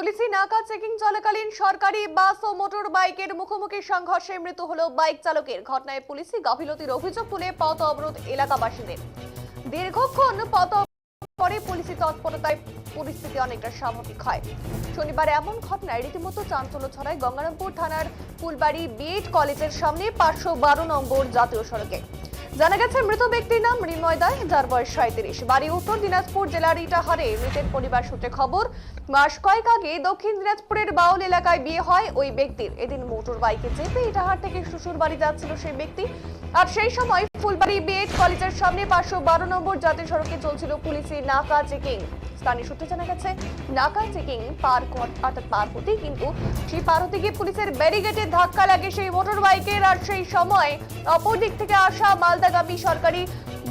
পুলিশি নাকা চেকিং চলাকালীন সরকারি বাস ও মোটর বাইকের মুখোমুখি সংঘর্ষে মৃত্যু হলো বাইক চালকের। ঘটনায় পুলিশি গাফিলতির অভিযোগ তুলে পথ অবরোধ এলাকাবাসীদের। দীর্ঘক্ষণ পথ পরে পুলিশি তৎপরতায় পরিস্থিতি অনেকটা স্বাভাবিক হয়। শনিবার এমন ঘটনায় রীতিমতো চাঞ্চল্য ছড়ায় গঙ্গারামপুর থানার ফুলবাড়ি বিএড কলেজের সামনে পাঁচশো বারো নম্বর জাতীয় সড়কে। জানা গেছে, মৃত ব্যক্তির নাম মৃন্ময় দাস, যার বয়স সাঁত্রিশ। বাড়ি উত্তর দিনাজপুর জেলার ইটাহারে। মৃতের পরিবার সূত্রে খবর, মাস কয়েক আগে দক্ষিণ দিনাজপুরের বাউল এলাকায় বিয়ে হয় ওই ব্যক্তির। এদিন মোটর বাইকে চেপে ইটাহার থেকে শ্বশুর বাড়ি যাচ্ছিল সেই ব্যক্তি। আর সেই সময় ফুলবাড়ি বিএড কলেজের সামনে পাঁচশো বারো নম্বর জাতীয় সড়কে চলছিল পুলিশের নাকা চেকিং। স্থানীয় সূত্রে জানা গেছে নাকা চেকিং পার অর্থাৎ পার হতে কিন্তু সেই পার হতে গিয়ে পুলিশের ব্যারিগেটে ধাক্কা লাগে সেই মোটর বাইকের আর সেই সময় অপর দিক থেকে আসা মালদাগামী সরকারি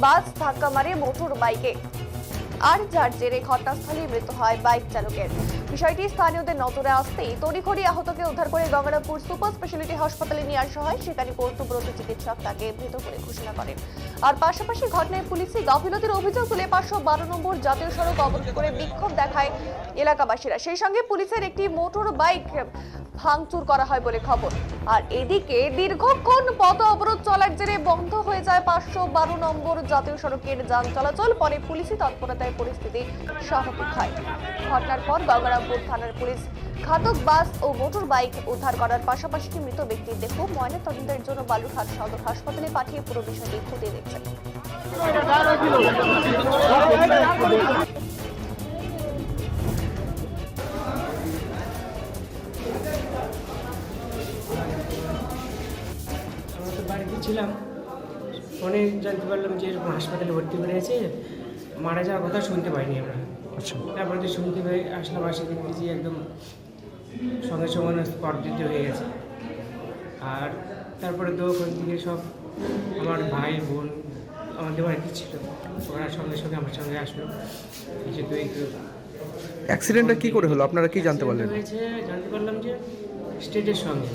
বাস ধাক্কা মারে মোটর বাইকে আর যার জেরে ঘটনাস্থলে মৃত্যু হয় বাইক চালকের। বিষয়টি স্থানীয়দের নজরে আসতেই তড়িঘড়ি আহতকে উদ্ধার করে গঙ্গারামপুর সুপার স্পেশালিটি হাসপাতালে নিয়ে আসা হয়। সেখানে কর্তব্যরত চিকিৎসক তাকে মৃত বলে ঘোষণা করেন। আর পাশাপাশি ঘটনায় পুলিশি গাফিলতির অভিযোগ তুলে পাঁচশো বারো নম্বর জাতীয় সড়ক অবরোধ করে বিক্ষোভ দেখায় এলাকাবাসীরা। সেই সঙ্গে পুলিশের একটি মোটর বাইক ভাঙচুর করা হয় বলে খবর। আর এদিকে দীর্ঘক্ষণ পথ অবরোধ চলার জেরে বন্ধ হয়ে যায় পাঁচশো বারো নম্বর জাতীয় সড়কের যান চলাচল। পরে পুলিশি তৎপরতায় পরিস্থিতি স্বাভাবিক হয়। ঘটনার পর গঙ্গারামপুর থানার পুলিশ ঘাতক বাস ও মোটর বাইক উদ্ধার করার পাশাপাশি মৃত ব্যক্তির দেহ ময়নাতদন্তের জন্য বালুরঘাট সদর হাসপাতালে পাঠিয়ে পুরো বিষয়টি খতিয়ে দেখছে আমরা তো বাড়িতে ছিলাম। ফোনে জানতে পারলাম যে এরকম হাসপাতালে ভর্তি করে আছে মারা যাওয়ার কথা শুনতে পাইনি আমরা। তারপরে তো শুনতে পাই আসলাম আসে দেখতেছি একদম সঙ্গে সঙ্গে স্পর্ধিত হয়ে গেছে। আর তারপরে তো ওখান থেকে সব আমার ভাই বোন আমাদের বাড়িতে ছিল। ওরা সঙ্গে সঙ্গে আমার সঙ্গে আসলো। এসে তো অ্যাক্সিডেন্টটা কি করে হলো? আপনারা কি জানতে পারলেন? হয়েছে জানতে পারলাম যে স্টেজের সঙ্গে।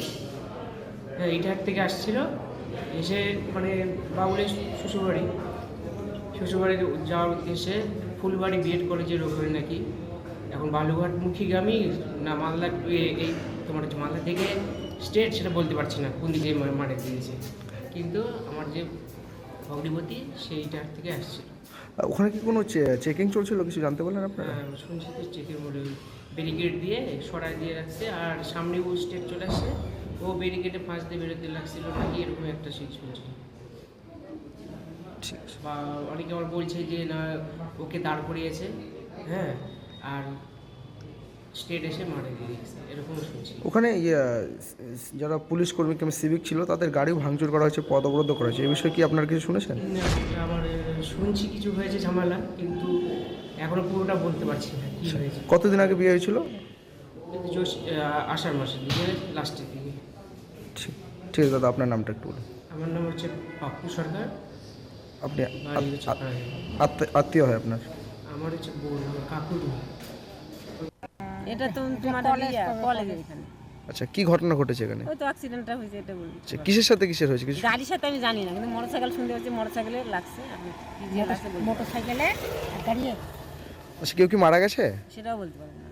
হ্যাঁ ইটাহার থেকে আসছিল। এসে মানে বাবুলের শ্বশুরবাড়ি। শ্বশুরবাড়ি যাওয়ার উদ্দেশ্যে ফুলবাড়ি বিএড কলেজের ওখানে নাকি? এখন বালুঘাট মুখীগামী না মালদা এই তোমার হচ্ছে মালদা থেকে স্টেট সেটা বলতে পারছি না কোন দিকে মারে দিয়েছে। কিন্তু আমার যে অগ্নিপতি সেইটার থেকে আসছিল ওখানে কি কোনো চেকিং চলছিল? কিছু জানতে পারলেন আপনারা? হ্যাঁ, শুনছি তো চেকের মনে ব্যারিকেড দিয়ে সরাই দিয়ে রাখছে আর সামনে ও স্টেট চলে আসছে। ও ব্যারিকেডে ফাঁস দিয়ে বেরোতে লাগছিল নাকি এরকম একটা সিট শুনছি ঠিক আছে বা অনেকে আবার বলছে যে না ওকে দাঁড় করিয়েছে হ্যাঁ আর স্টেট এসে মারে দিয়েছে এরকম শুনছি। ওখানে ইয়ে, যারা পুলিশ কর্মী কিংবা সিভিক ছিল তাদের গাড়িও ভাঙচুর করা হয়েছে পদ অবরোধ করা হয়েছে এই বিষয়ে কি আপনার কিছু শুনেছেন? আমার শুনছি কিছু হয়েছে ঝামেলা কিন্তু এখনও পুরোটা বলতে পারছি না কী হয়েছে। কতদিন আগে বিয়ে হয়েছিল? আষাঢ় মাসের দিকে লাস্টের দিকে। ঠিক ঠিক আছে দাদা আপনার নামটা একটু বলুন। আমার নাম হচ্ছে পাপ্পু সরকার। আপনি। আত্ম- আত্মীয় হয় আপনার? আমার হচ্ছে কাকুর এটা তো তোমার এখানে। আচ্ছা কি ঘটনা ঘটেছে এখানে? ওই তো অ্যাক্সিডেন্টটা হয়েছে এটা বলি। আচ্ছা কিসের সাথে কিসের হয়েছে? কিছু গাড়ির সাথে আমি জানি না কিন্তু মোটরসাইকেল শুনতে পাচ্ছি মোটরসাইকেলে লাগছে আপনি কি লাগছে মোটরসাইকেলে গাড়ি আচ্ছা কেউ কি মারা গেছে? সেটাও বলতে পারব না।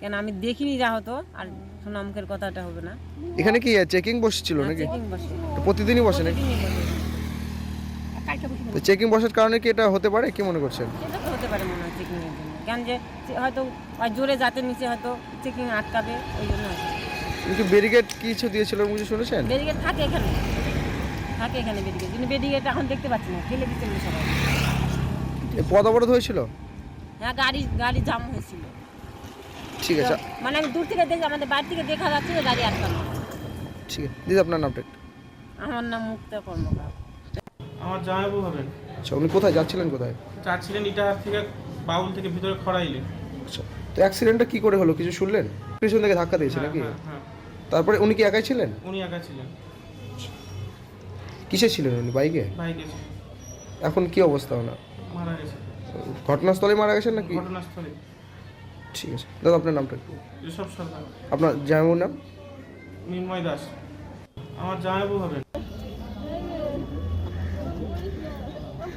কেন আমি দেখিনি যা হতো আর সুনামুখের কথাটা হবে না। এখানে কি চেকিং বসছিল নাকি? চেকিং বসে প্রতিদিনই বসে নাকি প্রতিদিনই বসে। কালকে বসে তো চেকিং বসার কারণে কি এটা হতে পারে? কি মনে করছেন? সেটা তো হতে পারে মনে হয় চেকিংয়ের জন্য। কেন যে হয়তো জোরে জাতের নিচে হয়তো চেকিং আটকাবে ওই জন্য কিন্তু ব্যারিকেড কিছু দিয়েছিল কিছু শুনেছেন? বেরিগেট থাকে এখানে। থাকে এখানে বেরিগেট কিন্তু বেরিগেট এখন দেখতে পাচ্ছি না। ফেলে দিচ্ছে সবাই। পদ অবরোধ হয়েছিল? হ্যাঁ গাড়ি গাড়ি জাম হয়েছিল। ঠিক আছে। মানে আমি দূর থেকে দেখি আমাদের বাড়ি থেকে দেখা যাচ্ছে যে গাড়ি আটকানো। ঠিক আছে। দিদি আপনার নামটা আমার নাম মুক্তা কর্মকার। আমার জামাইবু হবেন। আচ্ছা উনি কোথায়? যাচ্ছিলেন কোথায়? যাচ্ছিলেন ইটাহার থেকে বাউল থেকে ভিতরে খড়াইলে। আচ্ছা তো অ্যাক্সিডেন্টটা কি করে হলো? কিছু শুনলেন? পিছন থেকে ধাক্কা দিয়েছে হ্যাঁ, নাকি? হ্যাঁ, হ্যাঁ। তারপরে উনি কি একাই ছিলেন? উনি একা ছিলেন। কিসে ছিলেন উনি? বাইকে? বাইকে এখন কি অবস্থা ওনার? মারা গেছে। ঘটনাস্থলে মারা গেছেন নাকি? ঘটনাস্থলে ঠিক আছে। দাদা আপনার নামটা একটু এসব সরকার। আপনার জামাইবাবুর নাম? মিন্ময় দাস। আমার জামাইবু হবেন।